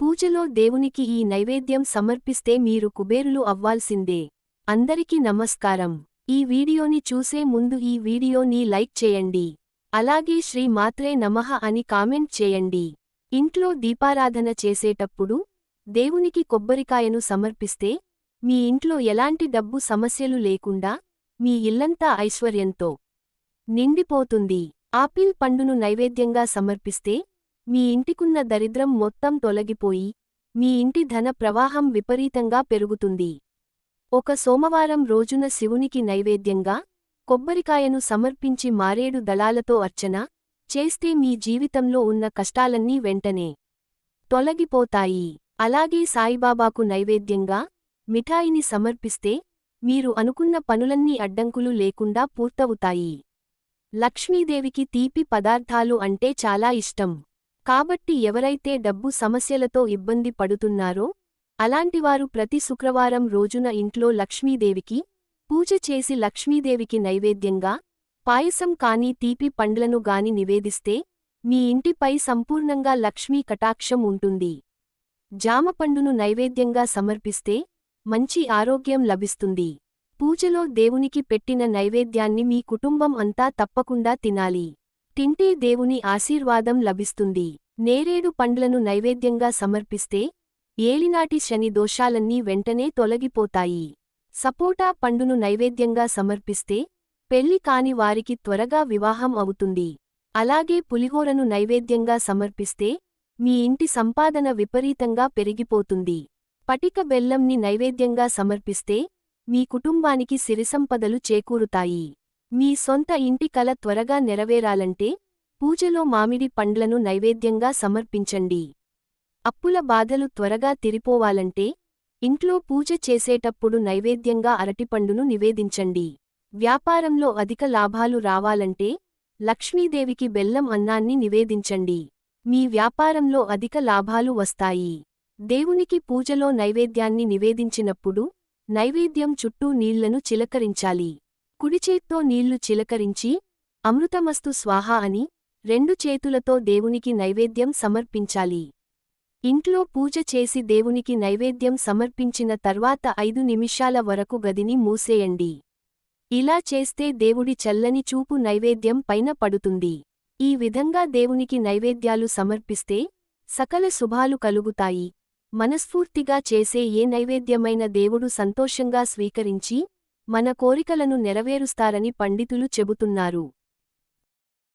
పూజలో దేవునికి ఈ నైవేద్యం సమర్పిస్తే మీరు కుబేరులు అవ్వాల్సిందే. అందరికీ నమస్కారం. ఈ వీడియోని చూసే ముందు ఈ వీడియోని లైక్ చేయండి. అలాగే శ్రీ మాత్రే నమః అని కామెంట్ చేయండి. ఇంట్లో దీపారాధన చేసేటప్పుడు దేవునికి కొబ్బరికాయను సమర్పిస్తే మీ ఇంట్లో ఎలాంటి డబ్బు సమస్యలు లేకుండా మీ ఇల్లంతా ఐశ్వర్యంతో నిండిపోతుంది. ఆపిల్ పండును నైవేద్యంగా సమర్పిస్తే మీ ఇంటికున్న దరిద్రం మొత్తం తొలగిపోయి మీ ఇంటి ధన ప్రవాహం విపరీతంగా పెరుగుతుంది. ఒక సోమవారం రోజున శివునికి నైవేద్యంగా కొబ్బరికాయను సమర్పించి మారేడు దళాలతో అర్చన చేస్తే మీ జీవితంలో ఉన్న కష్టాలన్నీ వెంటనే తొలగిపోతాయి. అలాగే సాయిబాబాకు నైవేద్యంగా మిఠాయిని సమర్పిస్తే మీరు అనుకున్న పనులన్నీ అడ్డంకులు లేకుండా పూర్తవుతాయి. లక్ష్మీదేవికి తీపి పదార్థాలు అంటే చాలా ఇష్టం. కాబట్టి ఎవరైతే డబ్బు సమస్యలతో ఇబ్బంది పడుతున్నారో అలాంటివారు ప్రతి శుక్రవారం రోజున ఇంట్లో లక్ష్మీదేవికి పూజ చేసి లక్ష్మీదేవికి నైవేద్యంగా పాయసం కాని తీపి పండ్లను గాని నివేదిస్తే మీ ఇంటిపై సంపూర్ణంగా లక్ష్మీ కటాక్షం ఉంటుంది. జామపండును నైవేద్యంగా సమర్పిస్తే మంచి ఆరోగ్యం లభిస్తుంది. పూజలో దేవునికి పెట్టిన నైవేద్యాన్ని మీ కుటుంబం అంతా తప్పకుండా తినాలి. తింటే దేవుని ఆశీర్వాదం లభిస్తుంది. నేరేడు పండ్లను నైవేద్యంగా సమర్పిస్తే ఏలినాటి శని దోషాలన్నీ వెంటనే తొలగిపోతాయి. సపోటా పండును నైవేద్యంగా సమర్పిస్తే పెళ్ళి కాని వారికి త్వరగా వివాహం అవుతుంది. అలాగే పులిహోరను నైవేద్యంగా సమర్పిస్తే మీ ఇంటి సంపాదన విపరీతంగా పెరిగిపోతుంది. పటిక బెల్లంని నైవేద్యంగా సమర్పిస్తే మీ కుటుంబానికి సిరిసంపదలు చేకూరుతాయి. మీ సొంత ఇంటి కల త్వరగా నెరవేరాలంటే పూజలో మామిడి పండ్లను నైవేద్యంగా సమర్పించండి. అప్పుల బాధలు త్వరగా తిరిపోవాలంటే ఇంట్లో పూజ చేసేటప్పుడు నైవేద్యంగా అరటిపండును నివేదించండి. వ్యాపారంలో అధిక లాభాలు రావాలంటే లక్ష్మీదేవికి బెల్లం అన్నాన్ని నివేదించండి. మీ వ్యాపారంలో అధిక లాభాలు వస్తాయి. దేవునికి పూజలో నైవేద్యాన్ని నివేదించినప్పుడు నైవేద్యం చుట్టూ నీళ్ళను చిలకరించాలి. కుడిచేత్తో నీళ్ళు చిలకరించి అమృతమస్తు స్వాహ అని రెండు చేతులతో దేవునికి నైవేద్యం సమర్పించాలి. ఇంట్లో పూజ చేసి దేవునికి నైవేద్యం సమర్పించిన తర్వాత ఐదు నిమిషాల వరకు గదిని మూసేయండి. ఇలా చేస్తే దేవుడి చల్లని చూపు నైవేద్యం పైన పడుతుంది. ఈ విధంగా దేవునికి నైవేద్యాలు సమర్పిస్తే సకల శుభాలు కలుగుతాయి. మనస్ఫూర్తిగా చేసే ఏ నైవేద్యమైన దేవుడు సంతోషంగా స్వీకరించి మన కోరికలను నెరవేరుస్తారని పండితులు చెబుతున్నారు.